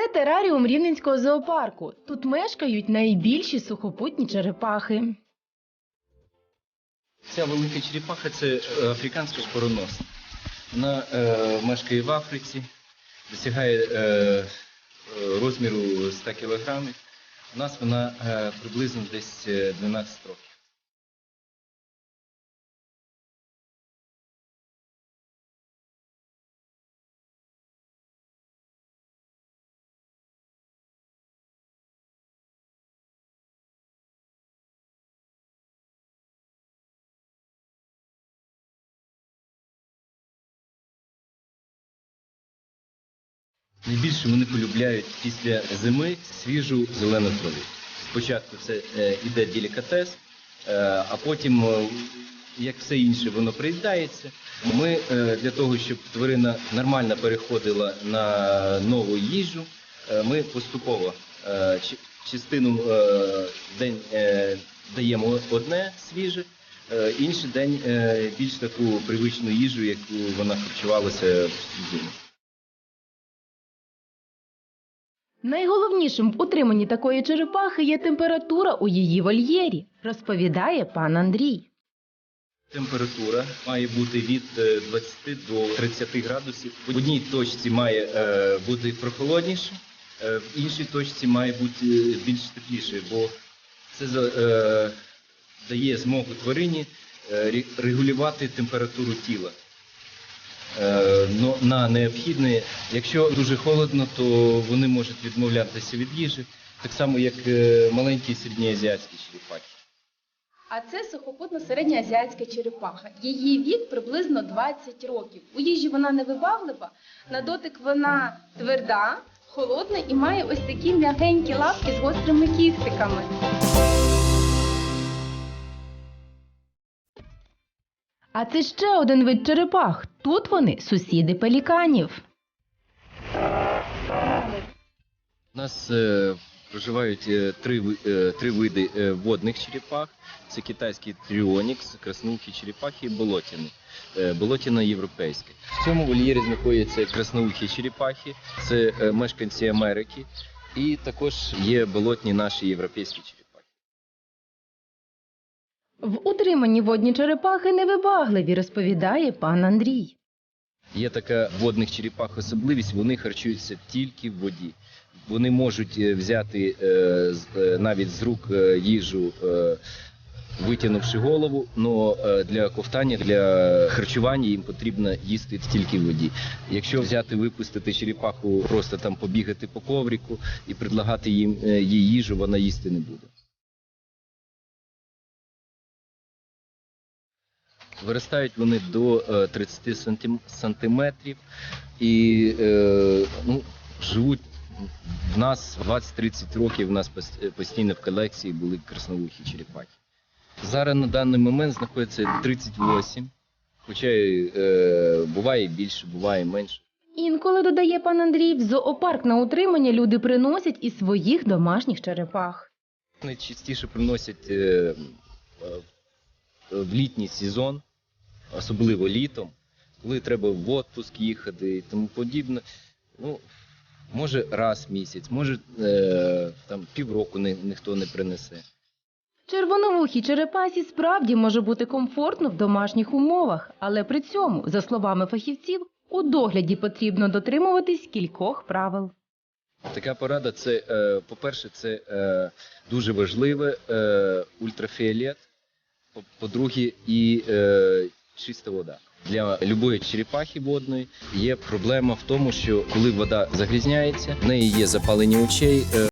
Це тераріум Рівненського зоопарку. Тут мешкають найбільші сухопутні черепахи. Ця велика черепаха це е, африканська шпоронос. Вона е, мешкає в Африці, досягає е, е, розміру 100 кг. У нас вона е, приблизно десь е, 12 років. Найбільше вони полюбляють після зими свіжу зелену траву. Спочатку це е, іде делікатес, е, а потім, е, як все інше, воно приїдається. Ми е, для того, щоб тварина нормально переходила на нову їжу, е, ми поступово е, частину е, день е, даємо одне свіже, е, інший день е, більш таку привичну їжу, яку вона харчувалася в зиму. Найголовнішим в утриманні такої черепахи є температура у її вольєрі, розповідає пан Андрій. Температура має бути від е, 20 до 30 градусів. В одній точці має е, бути прохолодніше, е, в іншій точці має бути е, більш тепліше, бо це е, дає змогу тварині е, регулювати температуру тіла. Е, на необхідне, якщо дуже холодно, то вони можуть відмовлятися від їжі, так само як е, маленькі середньоазіатські черепахи. А це сухопутна середньоазіатська черепаха. Її вік приблизно 20 років. У їжі вона невибаглива, на дотик вона тверда, холодна і має ось такі м'ягенькі лапки з гострими кістиками. А це ще один вид черепах. Тут вони сусіди пеліканів. У нас е, проживають е, три, е, три види е, водних черепах. Це китайський тріонікс, красноухі черепахи і болотяни. Е, болотяна європейська. В цьому вольєрі знаходяться красноухі черепахи, це е, мешканці Америки. І також є болотні наші європейські черепахи. В утриманні водні черепахи невибагливі, розповідає пан Андрій. Є така водних черепах особливість, вони харчуються тільки в воді. Вони можуть е, взяти е, е, навіть з рук їжу, витягнувши голову, але для ковтання, для харчування їм потрібно їсти тільки в воді. Якщо взяти, випустити черепаху, просто там побігати по коврику і предлагати їм їй їжу, вона їсти не буде. Виростають вони до е, 30 сантиметрів і е, ну, живуть в нас 20-30 років. У нас пос- е, постійно в колекції були красновухі черепахи. Зараз на даний момент знаходиться 38, хоча е, буває більше, буває менше. Інколи додає пан Андрій, в зоопарк на утримання люди приносять і своїх домашніх черепах. Найчастіше приносять е, е, в літній сезон, особливо літом, коли треба в отпуск їхати і тому подібне. Ну, може раз в місяць, може е, там півроку ні, ніхто не принесе. Червоновухій черепасі справді може бути комфортно в домашніх умовах, але при цьому, за словами фахівців, у догляді потрібно дотримуватись кількох правил. Така порада це, е, по-перше, це е, дуже важливе е, ультрафіолет, по- по-друге, і е, чиста вода. Для любої черепахи водної є проблема в тому, що коли вода загрізняється, в неї є запалення очей, е,